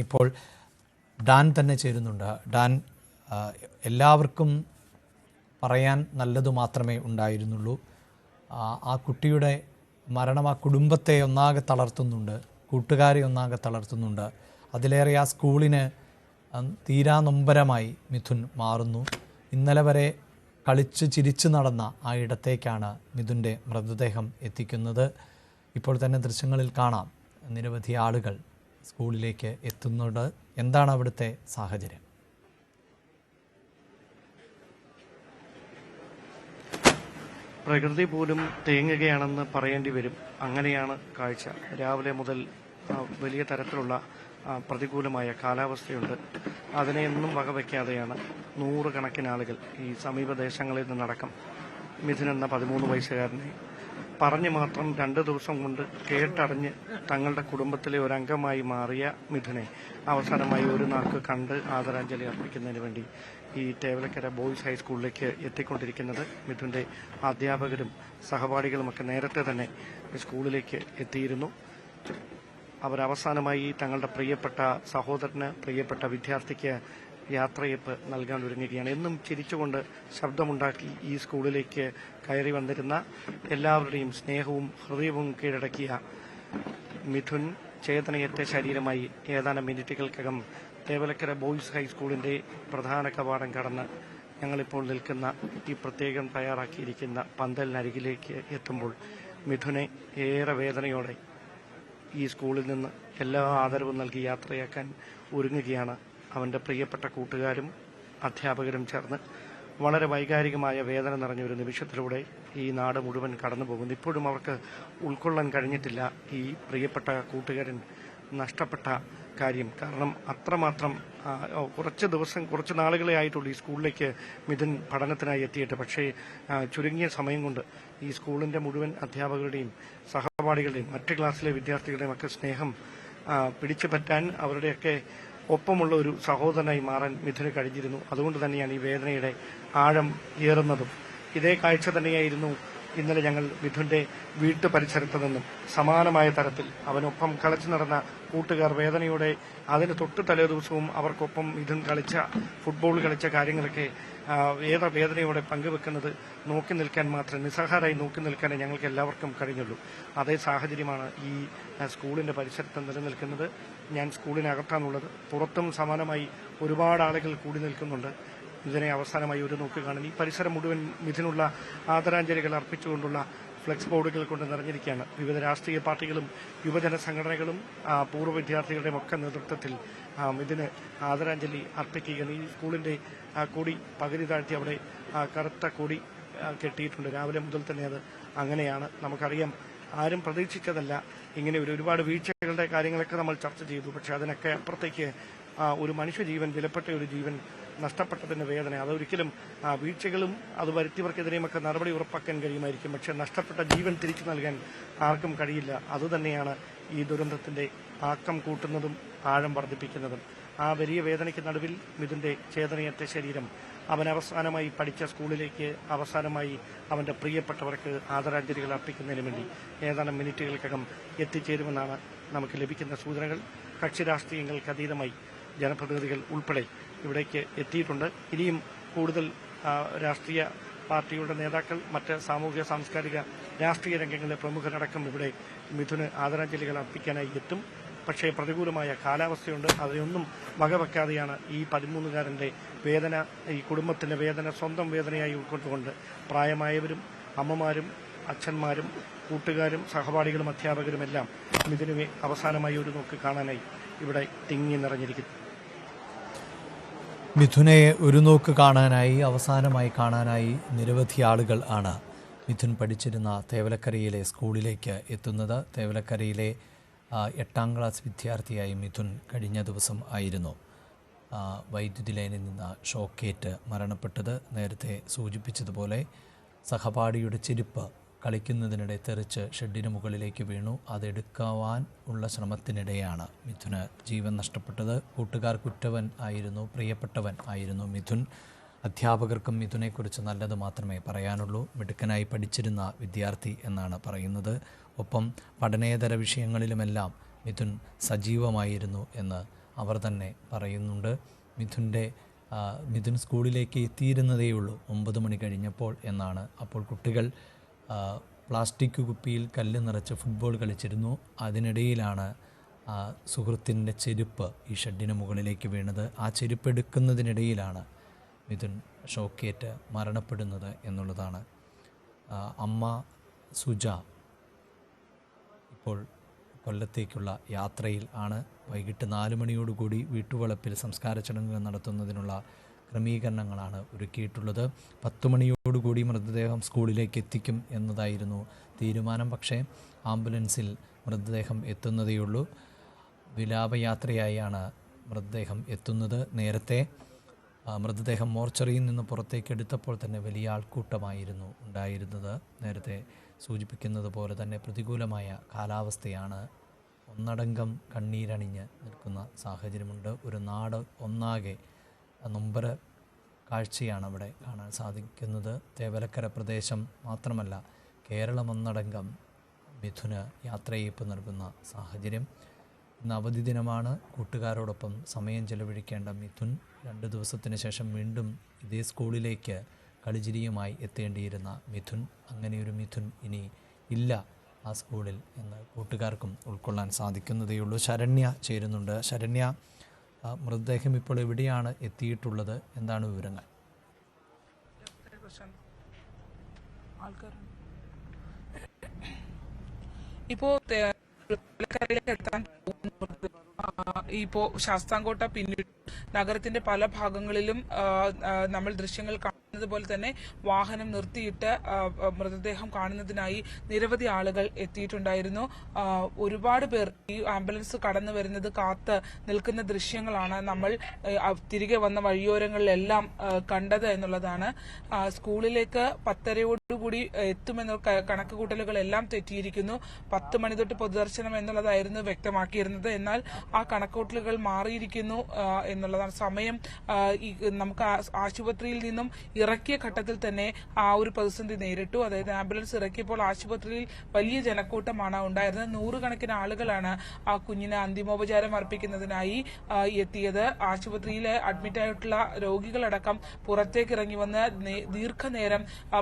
ഇപ്പോൾ ഡാൻ തന്നെ ചേരുന്നുണ്ട്. ഡാൻ എല്ലാവർക്കും പറയാൻ നല്ലത് മാത്രമേ ഉണ്ടായിരുന്നുള്ളൂ. ആ, കുട്ടിയുടെ മരണം ആ കുടുംബത്തെ ഒന്നാകെ തളർത്തുന്നുണ്ട്. കൂട്ടുകാരെ ഒന്നാകെ തളർത്തുന്നുണ്ട്. അതിലേറെ ആ സ്കൂളിന് തീരാനൊമ്പരമായി തീരാ നൊമ്പരമായി മിഥുൻ മാറുന്നു. ഇന്നലെ വരെ കളിച്ച് ചിരിച്ചു നടന്ന ആ ഇടത്തേക്കാണ് മിഥുന്റെ മൃതദേഹം എത്തിക്കുന്നത്. ഇപ്പോൾ തന്നെ ദൃശ്യങ്ങളിൽ കാണാം നിരവധി ആളുകൾ സ്കൂളിലേക്ക് എത്തുന്നത് എന്താണ് അവിടുത്തെ സാഹചര്യം? പ്രകൃതി പോലും തേങ്ങുകയാണെന്ന് പറയേണ്ടി വരും. അങ്ങനെയാണ് കാഴ്ച. രാവിലെ മുതൽ വലിയ തരത്തിലുള്ള പ്രതികൂലമായ കാലാവസ്ഥയുണ്ട്. അതിനെ ഒന്നും വകവയ്ക്കാതെയാണ് നൂറുകണക്കിന് ആളുകൾ ഈ സമീപദേശങ്ങളിൽ നിന്നടക്കം മിഥുൻ എന്ന പതിമൂന്ന് വയസ്സുകാരനെ പറഞ്ഞു മാത്രം രണ്ട് ദിവസം കൊണ്ട് കേട്ടറിഞ്ഞ് തങ്ങളുടെ കുടുംബത്തിലെ ഒരു അംഗമായി മാറിയ മിഥുനെ അവസാനമായി ഒരു നാൾക്ക് കണ്ട് ആദരാഞ്ജലി അർപ്പിക്കുന്നതിന് വേണ്ടി ഈ തേവലക്കര ബോയ്സ് ഹൈസ്കൂളിലേക്ക് എത്തിക്കൊണ്ടിരിക്കുന്നത് മിഥുന്റെ അധ്യാപകരും സഹപാഠികളുമൊക്കെ നേരത്തെ തന്നെ സ്കൂളിലേക്ക് എത്തിയിരുന്നു. അവരവസാനമായി തങ്ങളുടെ പ്രിയപ്പെട്ട സഹോദരന് പ്രിയപ്പെട്ട വിദ്യാർത്ഥിക്ക് യാത്രയപ്പ് നൽകാൻ ഒരുങ്ങുകയാണ്. എന്നും ചിരിച്ചുകൊണ്ട് ശബ്ദമുണ്ടാക്കി ഈ സ്കൂളിലേക്ക് കയറി വന്നിരുന്ന എല്ലാവരുടെയും സ്നേഹവും ഹൃദയവും കീഴടക്കിയ മിഥുൻ ചേതനയറ്റ ശരീരമായി ഏതാനും മിനിറ്റുകൾക്കകം തേവലക്കര ബോയ്സ് ഹൈസ്കൂളിന്റെ പ്രധാന കവാടം കടന്ന് ഞങ്ങളിപ്പോൾ നിൽക്കുന്ന ഈ പ്രത്യേകം തയ്യാറാക്കിയിരിക്കുന്ന പന്തലിനരികിലേക്ക് എത്തുമ്പോൾ മിഥുനെ ഏറെ വേദനയോടെ ഈ സ്കൂളിൽ നിന്ന് എല്ലാ ആദരവും നൽകി യാത്രയാക്കാൻ ഒരുങ്ങുകയാണ് അവന്റെ പ്രിയപ്പെട്ട കൂട്ടുകാരും അധ്യാപകരും ചേർന്ന് വളരെ വൈകാരികമായ വേദന നിറഞ്ഞ ഒരു നിമിഷത്തിലൂടെ ഈ നാട് മുഴുവൻ കടന്നു പോകുന്നു. ഇപ്പോഴും അവർക്ക് ഉൾക്കൊള്ളാൻ കഴിഞ്ഞിട്ടില്ല ഈ പ്രിയപ്പെട്ട കൂട്ടുകാരൻ നഷ്ടപ്പെട്ട കാര്യം. കാരണം അത്രമാത്രം കുറച്ച് ദിവസം കുറച്ച് നാളുകളെ ആയിട്ടുള്ളൂ ഈ സ്കൂളിലേക്ക് മിഥുൻ പഠനത്തിനായി എത്തിയിട്ട്. പക്ഷേ ചുരുങ്ങിയ സമയം കൊണ്ട് ഈ സ്കൂളിന്റെ മുഴുവൻ അധ്യാപകരുടെയും സഹപാഠികളുടെയും മറ്റ് ക്ലാസ്സിലെ വിദ്യാർത്ഥികളുടെയും ഒക്കെ സ്നേഹം പിടിച്ചു പറ്റാൻ അവരുടെയൊക്കെ ഒപ്പമുള്ള ഒരു സഹോദരനായി മാറാൻ മിഥുന് കഴിഞ്ഞിരുന്നു. അതുകൊണ്ട് തന്നെയാണ് ഈ വേദനയുടെ ആഴം ഏറുന്നതും. ഇതേ കാഴ്ച തന്നെയായിരുന്നു ഇന്നലെ ഞങ്ങൾ മിഥുന്റെ വീട്ടു പരിസരത്ത് നിന്നും സമാനമായ തരത്തിൽ അവനൊപ്പം കളിച്ചു നടന്ന കൂട്ടുകാർ വേദനയോടെ അതിന് തൊട്ട് തലേ ദിവസവും അവർക്കൊപ്പം മിഥുൻ കളിച്ച ഫുട്ബോൾ കളിച്ച കാര്യങ്ങളൊക്കെ ഏറെ വേദനയോടെ പങ്കുവെക്കുന്നത് നോക്കി നിൽക്കാൻ മാത്രം നിസ്സഹാരായി നോക്കി നിൽക്കാനേ ഞങ്ങൾക്ക് എല്ലാവർക്കും കഴിഞ്ഞുള്ളൂ. അതേ സാഹചര്യമാണ് ഈ സ്കൂളിന്റെ പരിസരത്ത് നിലനിൽക്കുന്നത്. ഞാൻ സ്കൂളിനകത്താണുള്ളത്. പുറത്തും സമാനമായി ഒരുപാട് ആളുകൾ കൂടി നിൽക്കുന്നുണ്ട്. ഇതിനെ അവസാനമായി ഒരു നോക്ക് കാണും ഈ പരിസരം മുഴുവൻ ഇതിനുള്ള ആദരാഞ്ജലികൾ അർപ്പിച്ചുകൊണ്ടുള്ള ഫ്ലെക്സ് ബോർഡുകൾ കൊണ്ട് നിറഞ്ഞിരിക്കുകയാണ്. വിവിധ രാഷ്ട്രീയ പാർട്ടികളും യുവജന സംഘടനകളും പൂർവ വിദ്യാർത്ഥികളുടെയും ഒക്കെ നേതൃത്വത്തിൽ ഇതിന് ആദരാഞ്ജലി അർപ്പിക്കുകയാണ്. ഈ സ്കൂളിന്റെ കൊടി പകുതി താഴ്ത്തി അവിടെ കറുത്ത കൊടി കെട്ടിയിട്ടുണ്ട്. രാവിലെ മുതൽ തന്നെ അത് അങ്ങനെയാണ്. നമുക്കറിയാം ആരും പ്രതീക്ഷിച്ചതല്ല ഇങ്ങനെ ഒരു ഒരുപാട് വീഴ്ചകളുടെ കാര്യങ്ങളൊക്കെ നമ്മൾ ചർച്ച ചെയ്തു. പക്ഷെ അതിനൊക്കെ അപ്പുറത്തേക്ക് ഒരു മനുഷ്യജീവൻ വിലപ്പെട്ട ഒരു ജീവൻ നഷ്ടപ്പെട്ടതിന്റെ വേദന. അതൊരിക്കലും വീഴ്ചകളും അത് വരുത്തിയവർക്കെതിരെയും ഒക്കെ നടപടി ഉറപ്പാക്കാൻ കഴിയുമായിരിക്കും. പക്ഷെ നഷ്ടപ്പെട്ട ജീവൻ തിരിച്ചു നൽകാൻ ആർക്കും കഴിയില്ല. അതുതന്നെയാണ് ഈ ദുരന്തത്തിന്റെ ആക്കം കൂട്ടുന്നതും ആഴം വർദ്ധിപ്പിക്കുന്നതും. ആ വലിയ വേദനയ്ക്ക് നടുവിൽ മിഥുന്റെ ചേതനയറ്റ ശരീരം അവൻ അവസാനമായി പഠിച്ച സ്കൂളിലേക്ക് അവസാനമായി അവന്റെ പ്രിയപ്പെട്ടവർക്ക് ആദരാഞ്ജലികൾ അർപ്പിക്കുന്നതിന് വേണ്ടി ഏതാനും മിനിറ്റുകൾക്കകം എത്തിച്ചേരുമെന്നാണ് നമുക്ക് ലഭിക്കുന്ന സൂചനകൾ. കക്ഷി രാഷ്ട്രീയങ്ങൾക്ക് അതീതമായി ജനപ്രതിനിധികൾ ഉൾപ്പെടെ ഇവിടേക്ക് എത്തിയിട്ടുണ്ട്. ഇനിയും കൂടുതൽ രാഷ്ട്രീയ പാർട്ടിയുടെ നേതാക്കൾ മറ്റ് സാമൂഹിക സാംസ്കാരിക രാഷ്ട്രീയ രംഗങ്ങളിലെ പ്രമുഖരടക്കം ഇവിടെ മിഥുന് ആദരാഞ്ജലികൾ അർപ്പിക്കാനായി എത്തും. പക്ഷേ പ്രതികൂലമായ കാലാവസ്ഥയുണ്ട്. അതിനൊന്നും വകവെക്കാതെയാണ് ഈ പതിമൂന്നുകാരന്റെ വേദന ഈ കുടുംബത്തിന്റെ വേദന സ്വന്തം വേദനയായി ഉൾക്കൊണ്ടുകൊണ്ട് പ്രായമായവരും അമ്മമാരും അച്ഛന്മാരും കൂട്ടുകാരും സഹപാഠികളും അധ്യാപകരുമെല്ലാം മിഥുനുവെ അവസാനമായി ഒരു നോക്ക് കാണാനായി ഇവിടെ തിങ്ങി നിറഞ്ഞിരിക്കുന്നു. മിഥുനെ ഒരു നോക്ക് കാണാനായി അവസാനമായി കാണാനായി നിരവധി ആളുകൾ ആണ് മിഥുൻ പഠിച്ചിരുന്ന തേവലക്കരയിലെ സ്കൂളിലേക്ക് എത്തുന്നത്. തേവലക്കരയിലെ എട്ടാം ക്ലാസ് വിദ്യാർത്ഥിയായി മിഥുൻ കഴിഞ്ഞ ദിവസം ആയിരുന്നു. വൈദ്യുതി ലൈനിൽ നിന്ന് ഷോക്കേറ്റ് മരണപ്പെട്ടത് നേരത്തെ സൂചിപ്പിച്ചതുപോലെ സഹപാഠിയുടെ ചെരുപ്പ് കളിക്കുന്നതിനിടെ തെറിച്ച് ഷെഡിന് മുകളിലേക്ക് വീണു. അതെടുക്കുവാൻ ഉള്ള ശ്രമത്തിനിടെയാണ് മിഥുന് ജീവൻ നഷ്ടപ്പെട്ടത്. കൂട്ടുകാർ കുറ്റവൻ ആയിരുന്നു പ്രിയപ്പെട്ടവൻ ആയിരുന്നു മിഥുൻ. അധ്യാപകർക്കും മിഥുനെക്കുറിച്ച് നല്ലത് മാത്രമേ പറയാനുള്ളൂ. മിടുക്കനായി പഠിച്ചിരുന്ന വിദ്യാർത്ഥി എന്നാണ് പറയുന്നത്. ഒപ്പം പഠനേതര വിഷയങ്ങളിലുമെല്ലാം മിഥുൻ സജീവമായിരുന്നു എന്ന് അവർ തന്നെ പറയുന്നുണ്ട്. മിഥുന്റെ മിഥുൻ സ്കൂളിലേക്ക് എത്തിയിരുന്നതേയുള്ളൂ ഒമ്പത് മണി കഴിഞ്ഞപ്പോൾ എന്നാണ് അപ്പോൾ കുട്ടികൾ പ്ലാസ്റ്റിക് കുപ്പിയിൽ കല്ല് നിറച്ച് ഫുട്ബോൾ കളിച്ചിരുന്നു. അതിനിടയിലാണ് സുഹൃത്തിന്റെ ചെരുപ്പ് ഈ ഷെഡിന് മുകളിലേക്ക് വീണത്. ആ ചെരുപ്പ് എടുക്കുന്നതിനിടയിലാണ് മിഥുൻ ഷോക്കേറ്റ് മരണപ്പെടുന്നത് എന്നുള്ളതാണ്. അമ്മ സുജ ഇപ്പോൾ കൊല്ലത്തേക്കുള്ള യാത്രയിൽ ആണ്. വൈകിട്ട് നാല് മണിയോടുകൂടി വീട്ടുവളപ്പിൽ സംസ്കാര ചടങ്ങുകൾ നടത്തുന്നതിനുള്ള ക്രമീകരണങ്ങളാണ് ഒരുക്കിയിട്ടുള്ളത്. പത്ത് മണിയോടുകൂടി മൃതദേഹം സ്കൂളിലേക്ക് എത്തിക്കും എന്നതായിരുന്നു തീരുമാനം. പക്ഷേ ആംബുലൻസിൽ മൃതദേഹം എത്തുന്നതേയുള്ളൂ. വിലാപയാത്രയായാണ് മൃതദേഹം എത്തുന്നത്. നേരത്തെ മൃതദേഹം മോർച്ചറിയിൽ നിന്ന് പുറത്തേക്ക് എടുത്തപ്പോൾ തന്നെ വലിയ ആൾക്കൂട്ടമായിരുന്നു ഉണ്ടായിരുന്നത്. നേരത്തെ സൂചിപ്പിക്കുന്നത് പോലെ തന്നെ പ്രതികൂലമായ കാലാവസ്ഥയാണ് ഒന്നടങ്കം കണ്ണീരണിഞ്ഞ് നിൽക്കുന്ന സാഹചര്യമുണ്ട്. ഒരു നാട് ഒന്നാകെ നൊമ്പര കാഴ്ചയാണ് അവിടെ കാണാൻ സാധിക്കുന്നത്. തേവലക്കര പ്രദേശം മാത്രമല്ല കേരളം ഒന്നടങ്കം മിഥുന് യാത്രയയപ്പ് നൽകുന്ന സാഹചര്യം. ഇന്ന് അവധി ദിനമാണ്. കൂട്ടുകാരോടൊപ്പം സമയം ചെലവഴിക്കേണ്ട മിഥുൻ രണ്ട് ദിവസത്തിന് ശേഷം വീണ്ടും ഇതേ സ്കൂളിലേക്ക് കളിചിരിയുമായി എത്തേണ്ടിയിരുന്ന മിഥുൻ അങ്ങനെയൊരു മിഥുൻ ഇനി ഇല്ല ആ സ്കൂളിൽ എന്ന് കൂട്ടുകാർക്കും ഉൾക്കൊള്ളാൻ സാധിക്കുന്നതേയുള്ളൂ. ശരണ്യ ചേരുന്നുണ്ട്. ശരണ്യ മൃതദേഹം ഇപ്പോൾ എവിടെയാണ് എത്തിയിട്ടുള്ളത്? എന്താണ് വിവരങ്ങൾ? ഇപ്പോൾ എത്താൻ ഇപ്പോ ശാസ്താംകോട്ട പിന്നീട് നഗരത്തിന്റെ പല ഭാഗങ്ങളിലും നമ്മൾ ദൃശ്യങ്ങൾ കാണുന്നത് പോലെ തന്നെ വാഹനം നിർത്തിയിട്ട് മൃതദേഹം കാണുന്നതിനായി നിരവധി ആളുകൾ എത്തിയിട്ടുണ്ടായിരുന്നു. ഒരുപാട് പേർ ഈ ആംബുലൻസ് കടന്നു വരുന്നത് കാത്ത് നിൽക്കുന്ന ദൃശ്യങ്ങളാണ് നമ്മൾ തിരികെ വന്ന വഴിയോരങ്ങളിലെല്ലാം കണ്ടത് എന്നുള്ളതാണ്. സ്കൂളിലേക്ക് സ്കൂളിലേക്ക് പത്തരയോടുകൂടി എത്തുമെന്ന കണക്ക് കൂട്ടലുകളെല്ലാം തെറ്റിയിരിക്കുന്നു. പത്ത് മണി തൊട്ട് പൊതുദർശനം എന്നുള്ളതായിരുന്നു വ്യക്തമാക്കിയിരുന്നത്. എന്നാൽ ആ കണക്കൂട്ടലുകൾ മാറിയിരിക്കുന്നു എന്നുള്ളതാണ് സമയം. നമുക്ക് ആശുപത്രിയിൽ നിന്നും ഇറക്കിയ ഘട്ടത്തിൽ തന്നെ ആ ഒരു പ്രതിസന്ധി നേരിട്ടു. അതായത് ആംബുലൻസ് ഇറക്കിയപ്പോൾ ആശുപത്രിയിൽ വലിയ ജനക്കൂട്ടമാണ് ഉണ്ടായിരുന്നത്. നൂറുകണക്കിന് ആളുകളാണ് ആ കുഞ്ഞിന് അന്തിമോപചാരം അർപ്പിക്കുന്നതിനായി എത്തിയത്. ആശുപത്രിയിലെ അഡ്മിറ്റായിട്ടുള്ള രോഗികളടക്കം പുറത്തേക്ക് ഇറങ്ങി വന്ന് ദീർഘനേരം ആ,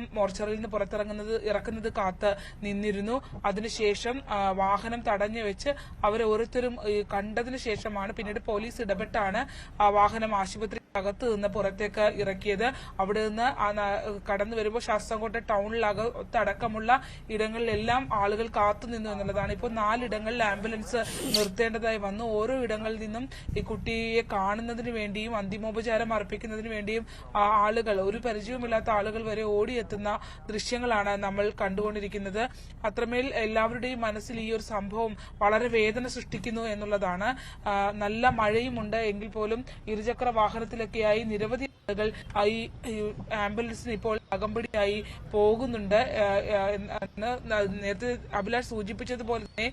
മൃതദേഹം മോർച്ചറിയിൽ നിന്ന് പുറത്തിറങ്ങുന്നത് ഇറക്കുന്നത് കാത്ത് നിന്നിരുന്നു. അതിനുശേഷം വാഹനം തടഞ്ഞു വെച്ച് അവരെ ഓരോരുത്തരും കണ്ടതിന് ശേഷമാണ് പിന്നീട് പോലീസ് ഇടപെട്ടാണ് ആ വാഹനം ആശുപത്രി അകത്ത് നിന്ന് പുറത്തേക്ക് ഇറക്കിയത്. അവിടെ നിന്ന് കടന്നു വരുമ്പോൾ ശാസ്താംകോട്ട ടൗണിലകത്തടക്കമുള്ള ഇടങ്ങളിലെല്ലാം ആളുകൾ കാത്തു നിന്നു എന്നുള്ളതാണ്. ഇപ്പോൾ നാലിടങ്ങളിൽ ആംബുലൻസ് നിർത്തേണ്ടതായി വന്നു. ഓരോ ഇടങ്ങളിൽ നിന്നും ഈ കുട്ടിയെ കാണുന്നതിന് വേണ്ടിയും അന്തിമോപചാരം അർപ്പിക്കുന്നതിന് വേണ്ടിയും ആളുകൾ ഒരു പരിചയവുമില്ലാത്ത ആളുകൾ വരെ ഓടിയെത്തുന്ന ദൃശ്യങ്ങളാണ് നമ്മൾ കണ്ടുകൊണ്ടിരിക്കുന്നത്. അത്രമേൽ എല്ലാവരുടെയും മനസ്സിൽ ഈ ഒരു സംഭവം വളരെ വേദന സൃഷ്ടിക്കുന്നു എന്നുള്ളതാണ്. നല്ല മഴയുമുണ്ട്. എങ്കിൽ പോലും ഇരുചക്ര വാഹനത്തിലൊക്കെയായി നിരവധി ആളുകൾ ഈ ആംബുലൻസിന് ഇപ്പോൾ അകമ്പടിയായി പോകുന്നുണ്ട്. നേരത്തെ അഭിലാഷ് സൂചിപ്പിച്ചതുപോലെ തന്നെ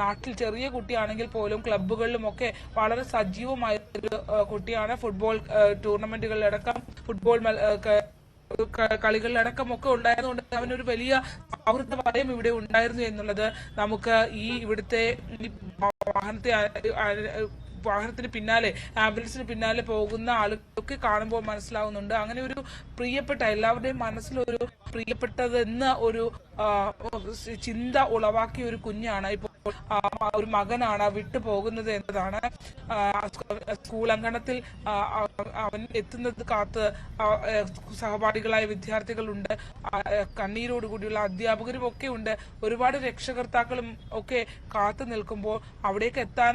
നാട്ടിൽ ചെറിയ കുട്ടിയാണെങ്കിൽ പോലും ക്ലബ്ബുകളിലും ഒക്കെ വളരെ സജീവമായ ഒരു കുട്ടിയാണ്. ഫുട്ബോൾ ടൂർണമെന്റുകളിലടക്കം ഫുട്ബോൾ മൽ- ആ, ക- ക- കളികളിലടക്കം ഒക്കെ ഉണ്ടായതുകൊണ്ട് അവനൊരു വലിയ സൗഹൃദ വലയം ഇവിടെ ഉണ്ടായിരുന്നു എന്നുള്ളത് നമുക്ക് ഈ ഇവിടുത്തെ വാഹനത്തെ വാഹനത്തിന് പിന്നാലെ ആംബുലൻസിന് പിന്നാലെ പോകുന്ന ആളുകളൊക്കെ കാണുമ്പോൾ മനസ്സിലാവുന്നുണ്ട്. അങ്ങനെ ഒരു പ്രിയപ്പെട്ട എല്ലാവരുടെയും മനസ്സിലൊരു പ്രിയപ്പെട്ടതെന്ന ഒരു ചിന്ത ഉളവാക്കിയ ഒരു കുഞ്ഞാണ് ഇപ്പോൾ ഒരു മകനാണ് വിട്ടു പോകുന്നത് എന്നതാണ് സ്കൂൾ അങ്കണത്തിൽ അവൻ എത്തുന്നത് കാത്ത് സഹപാഠികളായ വിദ്യാർത്ഥികളുണ്ട് കണ്ണീരോടുകൂടിയുള്ള അധ്യാപകരും ഒക്കെ ഉണ്ട്. ഒരുപാട് രക്ഷകർത്താക്കളും ഒക്കെ കാത്തു നിൽക്കുമ്പോൾ അവിടേക്ക് എത്താൻ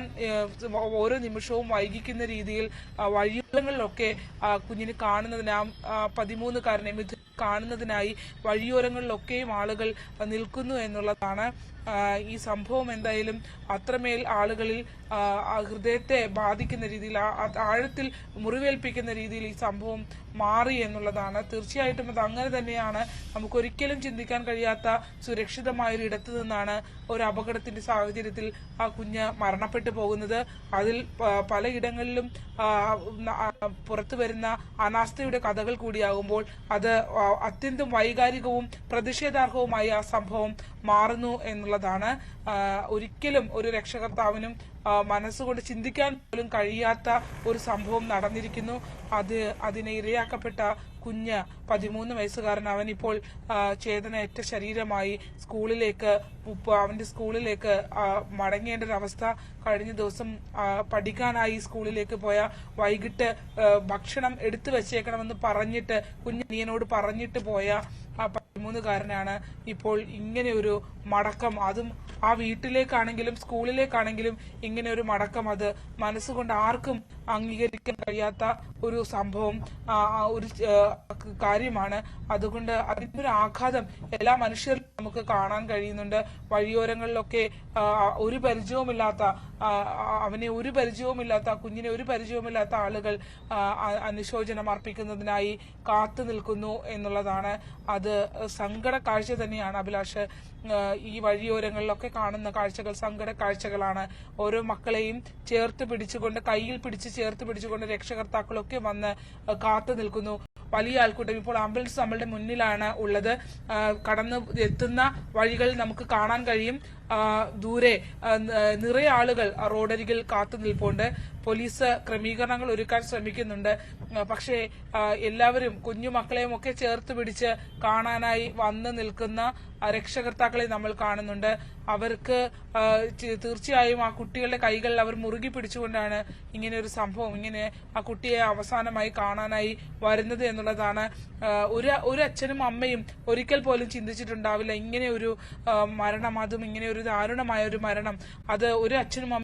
ഓരോ നിമിഷവും വൈകിക്കുന്ന രീതിയിൽ വഴിയുള്ളങ്ങളിലൊക്കെ കുഞ്ഞിന് കാണുന്നതിന് ആ, പതിമൂന്നുകാരനെ കാണുന്നതിനായി വഴിയോരങ്ങളിലൊക്കെയും ആളുകൾ നിൽക്കുന്നു എന്നുള്ളതാണ് ഈ സംഭവം എന്തായാലും അത്രമേൽ ആളുകളിൽ ഹൃദയത്തെ ബാധിക്കുന്ന രീതിയിൽ ആഴത്തിൽ മുറിവേൽപ്പിക്കുന്ന രീതിയിൽ ഈ സംഭവം മാറി എന്നുള്ളതാണ്. തീർച്ചയായിട്ടും അത് അങ്ങനെ തന്നെയാണ്. നമുക്കൊരിക്കലും ചിന്തിക്കാൻ കഴിയാത്ത സുരക്ഷിതമായ ഒരു ഇടത്തു നിന്നാണ് ഒരു അപകടത്തിന്റെ സാഹചര്യത്തിൽ ആ കുഞ്ഞ് മരണപ്പെട്ടു പോകുന്നത്. അതിൽ പലയിടങ്ങളിലും പുറത്തു വരുന്ന അനാസ്ഥയുടെ കഥകൾ കൂടിയാകുമ്പോൾ അത് അത്യന്തം വൈകാരികവും പ്രതിഷേധാർഹവുമായി ആ സംഭവം മാറുന്നു എന്നുള്ളതാണ് ഒരിക്കലും ഒരു രക്ഷകർത്താവിനും മനസ്സുകൊണ്ട് ചിന്തിക്കാൻ പോലും കഴിയാത്ത ഒരു സംഭവം നടന്നിരിക്കുന്നു. അത് അതിനെ ഇരയാക്കപ്പെട്ട കുഞ്ഞ് പതിമൂന്ന് വയസ്സുകാരൻ അവൻ ഇപ്പോൾ ചേതനയറ്റ ശരീരമായി സ്കൂളിലേക്ക് അവന്റെ സ്കൂളിലേക്ക് മടങ്ങേണ്ട ഒരു അവസ്ഥ കഴിഞ്ഞ ദിവസം പഠിക്കാനായി സ്കൂളിലേക്ക് പോയ വൈകിട്ട് ഭക്ഷണം എടുത്തു വെച്ചേക്കണമെന്ന് പറഞ്ഞിട്ട് കുഞ്ഞനിയനോട് പറഞ്ഞിട്ട് പോയ ആ പതിമൂന്നുകാരനാണ് ഇപ്പോൾ ഇങ്ങനെ ഒരു മടക്കം. അതും ആ വീട്ടിലേക്കാണെങ്കിലും സ്കൂളിലേക്കാണെങ്കിലും ഇങ്ങനെ ഒരു മടക്കം. അത് മനസ്സുകൊണ്ട് ആർക്കും അംഗീകരിക്കാൻ കഴിയാത്ത ഒരു സംഭവം ഒരു കാര്യമാണ്. അതുകൊണ്ട് അതിന്റെ ഒരു ആഘാതം എല്ലാ മനുഷ്യരിലും നമുക്ക് കാണാൻ കഴിയുന്നുണ്ട്. വഴിയോരങ്ങളിലൊക്കെ ഒരു പരിചയവുമില്ലാത്ത അവനെ ഒരു പരിചയവുമില്ലാത്ത കുഞ്ഞിനെ ഒരു പരിചയവുമില്ലാത്ത ആളുകൾ അനുശോചനം അർപ്പിക്കുന്നതിനായി കാത്തു നിൽക്കുന്നു എന്നുള്ളതാണ്. അത് സങ്കട കാഴ്ച തന്നെയാണ് അഭിലാഷ്. ഈ വഴിയോരങ്ങളിലൊക്കെ കാണുന്ന കാഴ്ചകൾ സങ്കട കാഴ്ചകളാണ്. ഓരോ മക്കളെയും ചേർത്ത് പിടിച്ചുകൊണ്ട് കയ്യിൽ പിടിച്ച് ചേർത്ത് പിടിച്ചുകൊണ്ട് രക്ഷകർത്താക്കളൊക്കെ വന്ന് കാത്തു നിൽക്കുന്നു. വലിയ ആൾക്കൂട്ടം ഇപ്പോൾ ആംബുലൻസ് നമ്മളുടെ മുന്നിലാണ് ഉള്ളത്. കടന്ന് എത്തുന്ന വഴികൾ നമുക്ക് കാണാൻ കഴിയും. ദൂരെ നിറയെ ആളുകൾ റോഡരികിൽ കാത്തു നിൽപ്പുണ്ട്. പോലീസ് ക്രമീകരണങ്ങൾ ഒരുക്കാൻ ശ്രമിക്കുന്നുണ്ട്. പക്ഷേ എല്ലാവരും കുഞ്ഞു മക്കളെയും ഒക്കെ ചേർത്ത് പിടിച്ച് കാണാനായി വന്ന് നിൽക്കുന്ന രക്ഷകർത്താക്കളെ നമ്മൾ കാണുന്നുണ്ട്. അവർക്ക് തീർച്ചയായും ആ കുട്ടികളുടെ കൈകളിൽ അവർ മുറുകി പിടിച്ചുകൊണ്ടാണ് ഇങ്ങനെ ഒരു സംഭവം ഇങ്ങനെ ആ കുട്ടിയെ അവസാനമായി കാണാനായി വരുന്നത് എന്നുള്ളതാണ്. ഒരു ഒരു അച്ഛനും അമ്മയും ഒരിക്കൽ പോലും ചിന്തിച്ചിട്ടുണ്ടാവില്ല ഇങ്ങനെ ഒരു മരണം അതും ഇങ്ങനെ ഒരു ദാരുണമായ ഒരു മരണം. അത് ഒരു അച്ഛനും